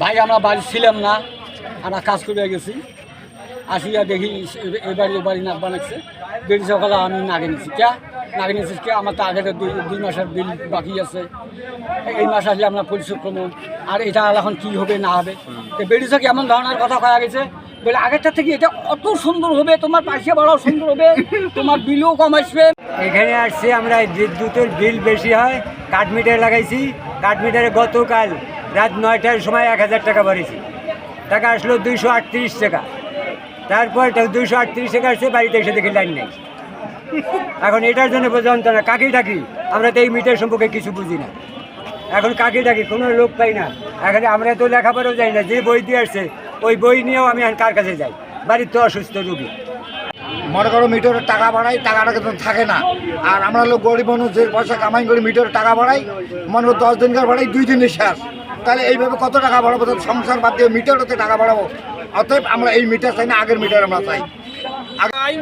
ভাই, আমরা বাড়ি ছিলাম না, আমরা কাজ করে গেছি। আসিয়া দেখি এ- এবারে এবারে নাক বানাচ্ছে বেরি সকালে আমি নাগে নিছি। কে? নাগে নিছিস কে? আমার তো আগে দুই দুই মাসের বিল বাকি আছে। এই মাস আসলে আমরা পরিশোধ করব। আর এটা এখন কি হবে, না হবে? তো বেরিয়েছে এমন ধরনের কথা কয়া গেছে? বলে, আগেরটা থেকে এটা অত সুন্দর হবে, তোমার পাশে বাড়াও সুন্দর হবে, তোমার বিলও কম আসবে। এখানে আসছে, আমরা বিদ্যুতের বিল বেশি হয় কাঠ মিটার লাগাইছি। কাঠ মিটারে গতকাল রাত নয়টার সময় এক হাজার টাকা ভরেছি। টাকা আসলো দুইশো আটত্রিশ টাকা। তারপর দুইশো আটত্রিশ টাকা আসছে, বাড়িতে এসে দেখি লাইন নেই। এখন এটার জন্য বোঝান্ত না, কাকি ডাকি, আমরা তো এই মিটার সম্পর্কে কিছু বুঝি না। এখন কাকি ডাকি, কোনো লোক পাই না। এখন আমরা তো লেখাপড়াও যাই না, যে বই দিয়ে আসছে, ওই বই নিয়েও আমি এখন কার কাছে যাই? বাড়ির তো অসুস্থ রুগী। মনে করো মিটারের টাকা বাড়াই, টাকাটা কিন্তু থাকে না। আর আমরা লোক গরিব মানুষ, যে পয়সা কামাই করি মিটারের টাকা বাড়াই, মনে করো দশ দিনকার বাড়াই, দুই দিনে শেষ। তাহলে এইভাবে কত টাকা বাড়াবো? সংসার বাদ দিয়ে মিটারতে টাকা বাড়াবো? অতএব আমরা এই মিটার চাই না, আগের মিটার আমরা চাই। আগাই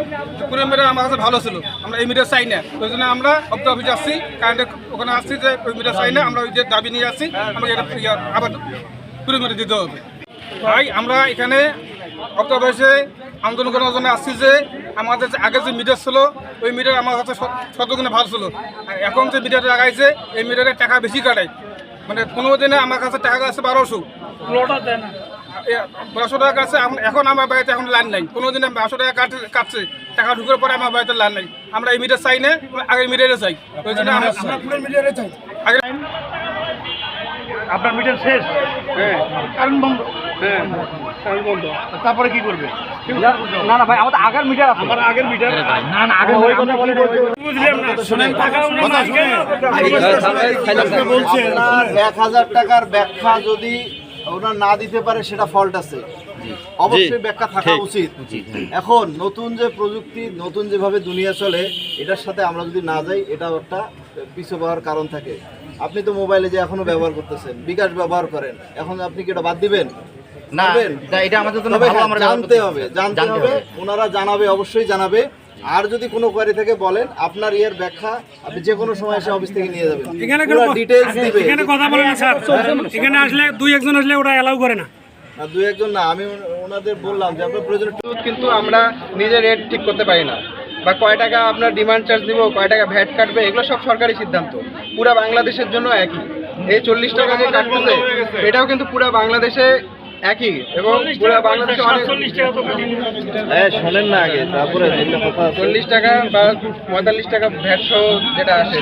পুরো মিটার আমার কাছে ভালো ছিল। আমরা এই মিটার চাই না। ওই জন্য আমরা অব্দ অফিসে আসছি। কারেন্টের ওখানে আসছি যে ওই মিটার চাই না। আমরা ওই যে দাবি নিয়ে আসছি। আমাকে এটা আবার পুরো মিটার দিতে হবে। ভাই, আমরা এখানে অব্দ অফিসে আন্দোলন করার জন্য আসছি যে আমাদের যে আগে যে মিটার ছিল, ওই মিটার আমার কাছে শতগুণে ভালো ছিল। এখন যে মিটার লাগাইছে, এই মিটারের টাকা বেশি কাটায়। মানে পনেরো দিনে আমার কাছে টাকা আছে বারোশো। বারোশো টাকা কাটছে এখন- এখন আমার বাড়িতে এখন লাইন নাই। কোনো দিনে বারোশো টাকা কাটে কাটছে টাকা ঢুকার পরে আমার বাড়িতে লাইন নাই। আমরা এই মিটার চাই না আগে মিটারে চাই। ওই জন্য আমরা আগে আপনার মিটার শেষ? কারণ বন্ধ। বন্ধ তারপরে কি করবে? না না ভাই আমাদের আগের মিটার আছে। আমার আগের মিটার না না আগের ওই কথা বলে বুঝলাম না শুনেন টাকা বলছে? এক হাজার টাকার ব্যাখ্যা যদি ওনার না দিতে পারে সেটা ফল্ট আছে। অবশ্যই ব্যাখ্যা থাকা উচিত। এখন নতুন যে প্রযুক্তি নতুন যেভাবে দুনিয়া চলে এটার সাথে আমরা যদি না যাই এটা একটা পিছু পাওয়ার কারণ থাকে। আপনি তো মোবাইলে যে এখনও ব্যবহার করতেছেন বিকাশ ব্যবহার করেন এখন আপনি কি এটা বাদ দিবেন? না এটা- এটা আমাদের জন্য ভালো হ্যাঁ, আমরা জানতে হবে জানতে হবে ওনারা জানাবে অবশ্যই জানাবে। আর যদি কোনো কোয়ারি থেকে বলেন আপনার ইয়ের ব্যাখ্যা আপনি যে কোনো সময় এসে অফিস থেকে নিয়ে যাবেন। এখানে ডিটেইলস দিবে। এখানে কথা বলে না স্যার। এখানে আসলে দুই একজন আসলে ওরা অ্যালাউ করে না। আর দুই একজন না আমি ওনাদের বললাম যে আপনার প্রয়োজন কিন্তু আমরা নিজের রেট ঠিক করতে পারি না। বা কয় টাকা আপনার ডিমান্ড চার্জ দিব কয় টাকা ভ্যাট কাটবে এগুলো সব সরকারি সিদ্ধান্ত। পুরা বাংলাদেশের জন্য একই। এই চল্লিশ টাকা যে কাটতেছে এটাও কিন্তু পুরা বাংলাদেশে একই এবং পুরো বাংলাদেশে অনেক শোনেন না আগে তারপরে চল্লিশ টাকা বা পঁয়তাল্লিশ টাকা ভ্যাট সহ যেটা আসে